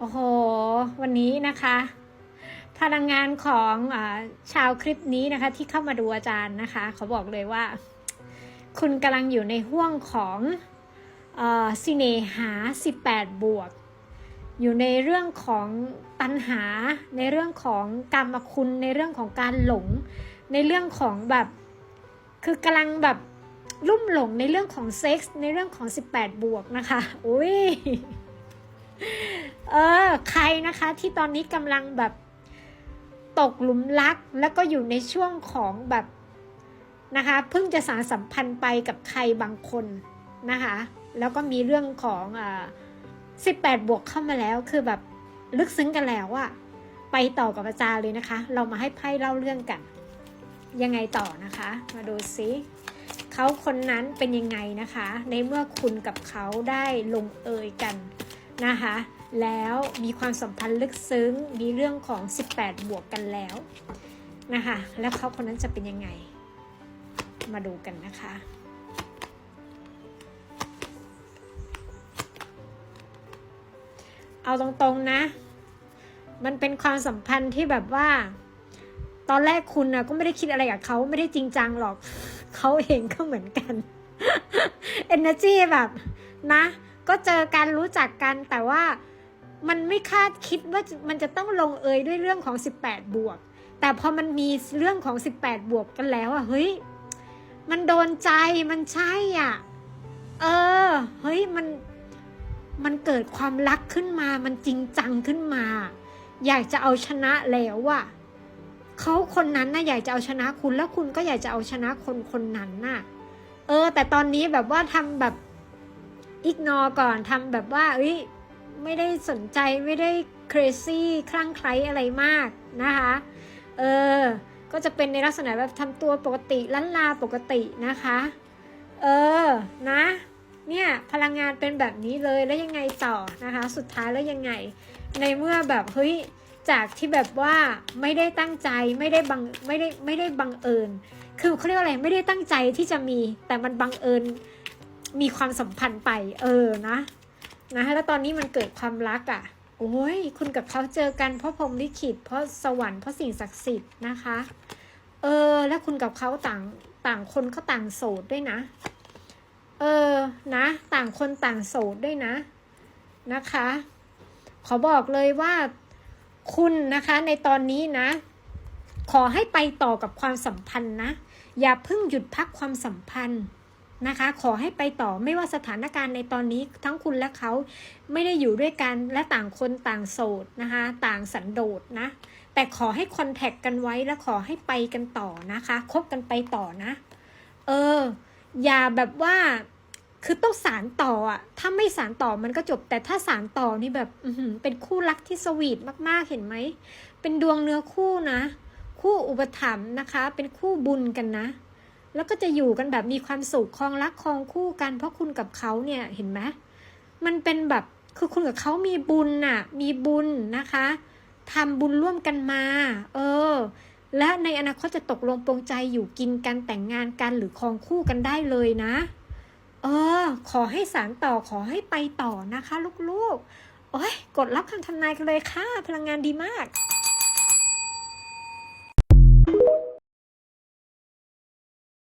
โอ้โห วันนี้นะคะ พลังงานของอชาวคลิปนี้นะคะ ที่เข้ามาดูอาจารย์นะคะเขาบอกเลยว่า คุณกำลังอยู่ในห่วงของสิเนหา 18 บวก อยู่ในเรื่องของตัณหา ในเรื่องของกรรมคุณ ในเรื่องของการหลง ในเรื่องของแบบ คือกำลังแบบลุ่มหลงในเรื่องของเซ็กส์ในเรื่องของ 18 บวกนะคะ อุ้ย เออ ใครนะคะที่ตอนนี้กำลังแบบตกหลุมรัก แล้วก็อยู่ในช่วงของแบบนะคะเพิ่งจะสารสัมพันธ์ไปกับใครบางคนนะคะ แล้วก็มีเรื่องของอ่า18บวกเข้ามาแล้วคือแบบลึกซึ้งกันแล้วอะไปต่อกับอาจารย์เลยนะคะ เรามาให้ไพ่เล่าเรื่องกัน ยังไงต่อนะคะ มาดูซิเขาคนนั้นเป็นยังไงนะคะ ในเมื่อคุณกับเขาได้ลงเอยกัน นะคะ แล้วมีความสัมพันธ์ลึกซึ้ง มีเรื่องของ 18 บวกกันแล้วนะคะ แล้วเขาคนนั้นจะเป็นยังไง มาดูกันนะคะเอาตรงๆนะ มันเป็นความสัมพันธ์ที่แบบว่า ตอนแรกคุณนะก็ไม่ได้คิดอะไรกับเขาไม่ได้จริงจังหรอก เขาเองก็เหมือนกัน energy แบบนะ ก็เจอกันรู้จักกันแต่ว่ามันไม่คาดคิดว่ามันจะต้องลงเอยด้วยเรื่องของ 18 บวก แต่พอมันมีเรื่องของ 18 บวกกันแล้วอะเฮ้ยมันโดนใจมันใช่อะ เออ เฮ้ยมันมันเกิดความรักขึ้นมา มันจริงจังขึ้นมา อยากจะเอาชนะแล้วอะเขาคนนั้นน่ะอยากจะเอาชนะคุณแล้วคุณก็อยากจะเอาชนะคนคนนั้นน่ะ เออ แต่ตอนนี้แบบว่าทำแบบ อิกนอก่อนทำแบบว่าเอ้ยไม่ได้สนใจไม่ได้ crazy คลั่งไคล้อะไรมากนะคะ เออ ก็จะเป็นในลักษณะแบบทำตัวปกติล้านลาปกตินะคะ เออ นะ เนี่ย พลังงานเป็นแบบนี้เลยแล้วยังไงต่อนะคะ สุดท้ายแล้วยังไง ในเมื่อแบบเฮ้ย จากที่แบบว่าไม่ได้ตั้งใจไม่ได้บังไม่ได้ไม่ได้บังเอิญ คือเขาเรียกว่าอะไรไม่ได้ตั้งใจที่จะมีแต่มันบังเอิญ มีความสัมพันธ์ไป เออนะ นะแล้วตอนนี้มันเกิดความรักอะ่ะ โอ้ยคุณกับเขาเจอกันเพราะพรหมลิขิต เพราะสวรรค์เพราะสิ่งศักดิ์สิทธิ์นะคะ เออ แล้วคุณกับเขาต่างต่างคนก็ต่างโสดด้วยนะ เออนะ ต่างคนต่างโสดด้วยนะ นะคะ ขอบอกเลยว่าคุณนะคะในตอนนี้นะ ขอให้ไปต่อกับความสัมพันธ์นะ อย่าเพิ่งหยุดพักความสัมพันธ์ นะคะ ขอให้ไปต่อไม่ว่าสถานการณ์ในตอนนี้ทั้งคุณและเขาไม่ได้อยู่ด้วยกันและต่างคนต่างโสดนะคะ ต่างสันโดษนะ แต่ขอให้คอนแทคกันไว้และขอให้ไปกันต่อนะคะคบกันไปต่อนะ เออ อย่าแบบว่าคือต้องสารต่ออะ ถ้าไม่สารต่อมันก็จบ แต่ถ้าสารต่อนี่แบบเป็นคู่รักที่สวีทมากๆ เห็นไหม เป็นดวงเนื้อคู่นะ คู่อุปถัมภ์นะคะ เป็นคู่บุญกันนะ แล้วก็จะอยู่กันแบบมีความสุขครองรักครองคู่กัน เพราะคุณกับเขาเนี่ยเห็นไหมมันเป็นแบบคือคุณกับเขามีบุญน่ะ มีบุญนะคะทำบุญร่วมกันมา เออ และในอนาคตจะตกลงปรงใจอยู่กินกันแต่งงานกันหรือครองคู่กันได้เลยนะ เออ ขอให้สารต่อขอให้ไปต่อนะคะ ลูกๆ โอ้ยกดรับคำทำนายกันเลยค่ะ พลังงานดีมาก